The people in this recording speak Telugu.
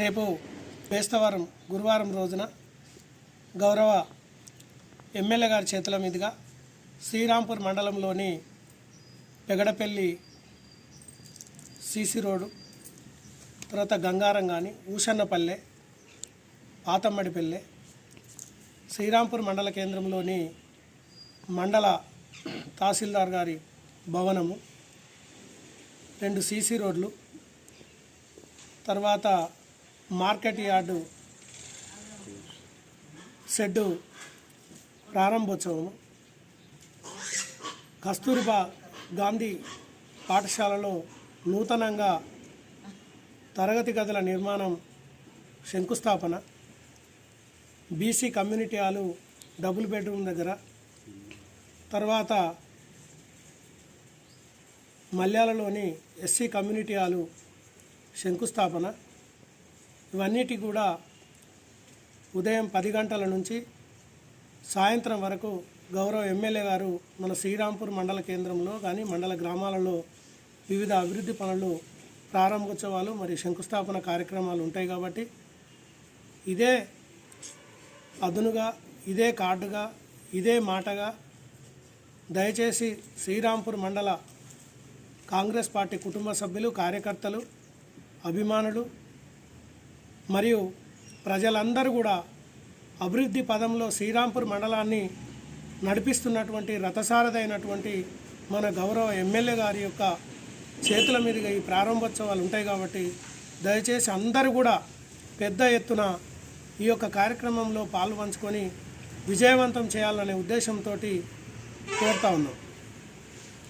రేపు బేస్తవారం గురువారం రోజున గౌరవ ఎమ్మెల్యే గారి చేతుల మీదుగా శ్రీరాంపూర్ మండలంలోని పెగడపల్లి సీసీ రోడ్డు తర్వాత గంగారం కానీ ఊషన్నపల్లె పాతమ్మడిపల్లె శ్రీరాంపూర్ మండల కేంద్రంలోని మండల తహసీల్దార్ గారి భవనము రెండు సీసీ రోడ్లు తర్వాత మార్కెట్ యార్డు షెడ్డు ప్రారంభోత్సవము. కస్తూరిబా గాంధీ పాఠశాలలో నూతనంగా తరగతి గదుల నిర్మాణం శంకుస్థాపన. BC community hall double bedroom దగ్గర. తర్వాత మల్యాలలోని ఎస్సీ కమ్యూనిటీ హాలు శంకుస్థాపన. ఇవన్నిటి కూడా ఉదయం పది గంటల నుంచి సాయంత్రం వరకు గౌరవ ఎమ్మెల్యే గారు మన శ్రీరాంపూర్ మండల కేంద్రంలో కానీ మండల గ్రామాలలో వివిధ అభివృద్ధి పనులు ప్రారంభోత్సవాలు మరియు శంకుస్థాపన కార్యక్రమాలు ఉంటాయి కాబట్టి ఇదే అదునుగా ఇదే కార్డుగా ఇదే మాటగా దయచేసి శ్రీరాంపూర్ మండల కాంగ్రెస్ పార్టీ కుటుంబ సభ్యులు కార్యకర్తలు అభిమానులు మరియు ప్రజలందరూ కూడా అభివృద్ధి పదంలో శ్రీరాంపూర్ మండలాన్ని నడిపిస్తున్నటువంటి రథసారథైనటువంటి మన గౌరవ ఎమ్మెల్యే గారి యొక్క చేతుల మీదుగా ఈ ప్రారంభోత్సవాలు ఉంటాయి కాబట్టి దయచేసి అందరూ కూడా పెద్ద ఎత్తున ఈ యొక్క కార్యక్రమంలో పాల్పంచుకొని విజయవంతం చేయాలనే ఉద్దేశంతో కోరుతా ఉన్నాం.